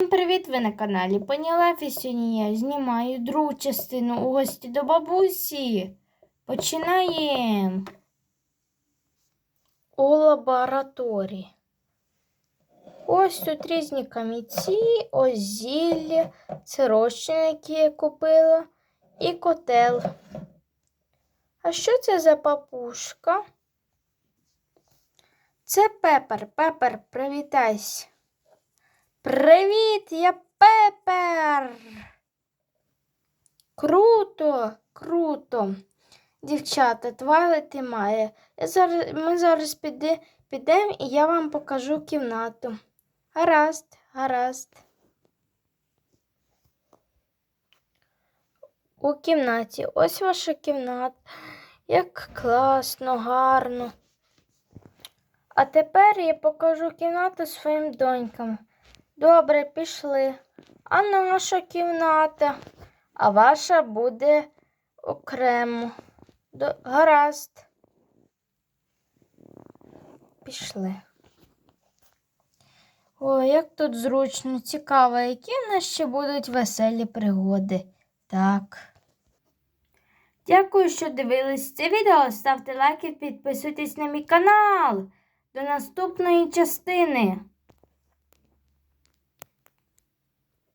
Всім Привіт, ви на каналі Панілеф і сьогодні я знімаю другу частину у гості до бабусі. Починаємо. У лабораторії. Ось тут різні камінці, ось зілля, розчин, який я купила, і котел. А що це за папушка? Це Пепер. Пепер, привітайся. Привіт, я Пепер. Круто, круто. Дівчата, твайлети має. Я зараз, ми зараз піде, підемо і я вам покажу кімнату. Гаразд, гаразд. У кімнаті. Ось ваша кімната. Як класно, гарно. А тепер я покажу кімнату своїм донькам. Добре, пішли. А наша кімната, а ваша буде окремо. До... Гаразд. Пішли. Ой, як тут зручно, цікаво, які в нас ще будуть веселі пригоди. Так. Дякую, що дивились це відео. Ставте лайки, підписуйтесь на мій канал. До наступної частини.